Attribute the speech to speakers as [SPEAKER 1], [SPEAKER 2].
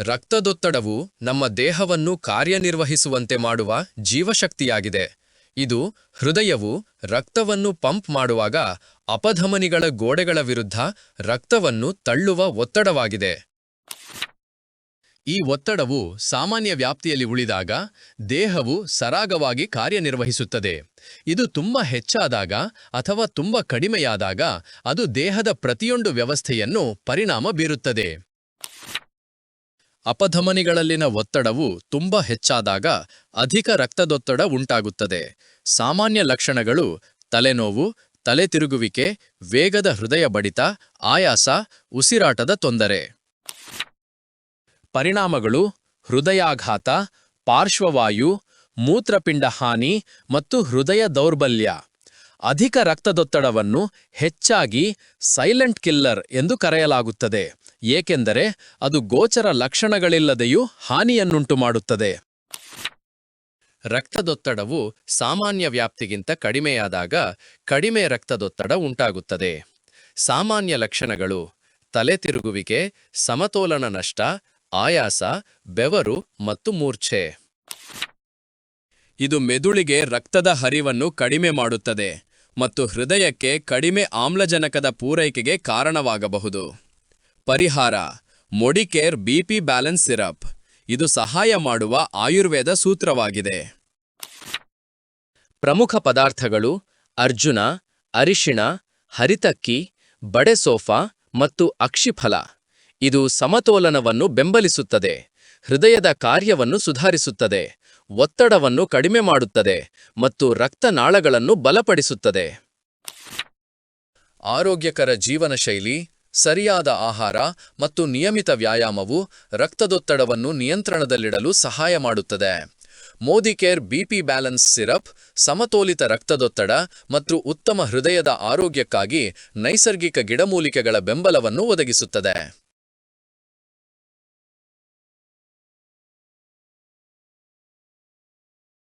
[SPEAKER 1] ರಕ್ತದೊತ್ತಡವು ನಮ್ಮ ದೇಹವನ್ನು ಕಾರ್ಯನಿರ್ವಹಿಸುವಂತೆ ಮಾಡುವ ಜೀವಶಕ್ತಿಯಾಗಿದೆ. ಇದು ಹೃದಯವು ರಕ್ತವನ್ನು ಪಂಪ್ ಮಾಡುವಾಗ ಅಪಧಮನಿಗಳ ಗೋಡೆಗಳ ವಿರುದ್ಧ ರಕ್ತವನ್ನು ತಳ್ಳುವ ಒತ್ತಡವಾಗಿದೆ. ಈ ಒತ್ತಡವು ಸಾಮಾನ್ಯ ವ್ಯಾಪ್ತಿಯಲ್ಲಿ ಉಳಿದಾಗ ದೇಹವು ಸರಾಗವಾಗಿ ಕಾರ್ಯನಿರ್ವಹಿಸುತ್ತದೆ. ಇದು ತುಂಬ ಹೆಚ್ಚಾದಾಗ ಅಥವಾ ತುಂಬ ಕಡಿಮೆಯಾದಾಗ ಅದು ದೇಹದ ಪ್ರತಿಯೊಂದು ವ್ಯವಸ್ಥೆಯನ್ನು ಪರಿಣಾಮ ಬೀರುತ್ತದೆ. ಅಪಧಮನಿಗಳಲ್ಲಿನ ಒತ್ತಡವು ತುಂಬ ಹೆಚ್ಚಾದಾಗ ಅಧಿಕ ರಕ್ತದೊತ್ತಡ ಉಂಟಾಗುತ್ತದೆ. ಸಾಮಾನ್ಯ ಲಕ್ಷಣಗಳು ತಲೆನೋವು ತಲೆ ತಿರುಗುವಿಕೆ ವೇಗದ ಹೃದಯ ಬಡಿತ, ಆಯಾಸ, ಉಸಿರಾಟದ ತೊಂದರೆ. ಪರಿಣಾಮಗಳು ಹೃದಯಾಘಾತ, ಪಾರ್ಶ್ವವಾಯು, ಮೂತ್ರಪಿಂಡ ಹಾನಿ ಮತ್ತು ಹೃದಯ ದೌರ್ಬಲ್ಯ. ಅಧಿಕ ರಕ್ತದೊತ್ತಡವನ್ನು ಹೆಚ್ಚಾಗಿ ಸೈಲೆಂಟ್ ಕಿಲ್ಲರ್ ಎಂದು ಕರೆಯಲಾಗುತ್ತದೆ. ಏಕೆಂದರೆ ಅದು ಗೋಚರ ಲಕ್ಷಣಗಳಿಲ್ಲದೆಯೂ ಹಾನಿಯನ್ನುಂಟು ಮಾಡುತ್ತದೆ ರಕ್ತದೊತ್ತಡವು ಸಾಮಾನ್ಯ ವ್ಯಾಪ್ತಿಗಿಂತ ಕಡಿಮೆಯಾದಾಗ ಕಡಿಮೆ ರಕ್ತದೊತ್ತಡ ಉಂಟಾಗುತ್ತದೆ. ಸಾಮಾನ್ಯ ಲಕ್ಷಣಗಳು ತಲೆ ತಿರುಗುವಿಕೆ, ಸಮತೋಲನ ನಷ್ಟ, ಆಯಾಸ, ಬೆವರು ಮತ್ತು ಮೂರ್ಛೆ. ಇದು ಮೆದುಳಿಗೆ ರಕ್ತದ ಹರಿವನ್ನು ಕಡಿಮೆ ಮಾಡುತ್ತದೆ ಮತ್ತು ಹೃದಯಕ್ಕೆ ಕಡಿಮೆ ಆಮ್ಲಜನಕದ ಪೂರೈಕೆಗೆ ಕಾರಣವಾಗಬಹುದು. ಪರಿಹಾರ. ಮೊಡಿಕೇರ್ ಬಿಪಿ ಬ್ಯಾಲೆನ್ಸ್ ಸಿರಪ್ ಇದು ಸಹಾಯ ಮಾಡುವ ಆಯುರ್ವೇದ ಸೂತ್ರವಾಗಿದೆ. ಪ್ರಮುಖ ಪದಾರ್ಥಗಳು ಅರ್ಜುನ, ಅರಿಶಿಣ, ಹರಿತಕ್ಕಿ ಬಡೆಸೋಫಾ ಮತ್ತು ಅಕ್ಷಿಫಲ. ಇದು ಸಮತೋಲನವನ್ನು ಬೆಂಬಲಿಸುತ್ತದೆ. ಹೃದಯದ ಕಾರ್ಯವನ್ನು ಸುಧಾರಿಸುತ್ತದೆ. ಒತ್ತಡವನ್ನು ಕಡಿಮೆ ಮಾಡುತ್ತದೆ ಮತ್ತು ರಕ್ತನಾಳಗಳನ್ನು ಬಲಪಡಿಸುತ್ತದೆ. ಆರೋಗ್ಯಕರ ಜೀವನ ಶೈಲಿ ಸರಿಯಾದ ಆಹಾರ ಮತ್ತು ನಿಯಮಿತ ವ್ಯಾಯಾಮವು ರಕ್ತದೊತ್ತಡವನ್ನು ನಿಯಂತ್ರಣದಲ್ಲಿಡಲು ಸಹಾಯ ಮಾಡುತ್ತದೆ. ಮೋದಿಕೇರ್ ಬಿಪಿ ಬ್ಯಾಲೆನ್ಸ್ ಸಿರಪ್, ಸಮತೋಲಿತ ರಕ್ತದೊತ್ತಡ ಮತ್ತು ಉತ್ತಮ ಹೃದಯದ ಆರೋಗ್ಯಕ್ಕಾಗಿ ನೈಸರ್ಗಿಕ ಗಿಡಮೂಲಿಕೆಗಳ ಬೆಂಬಲವನ್ನು ಒದಗಿಸುತ್ತದೆ.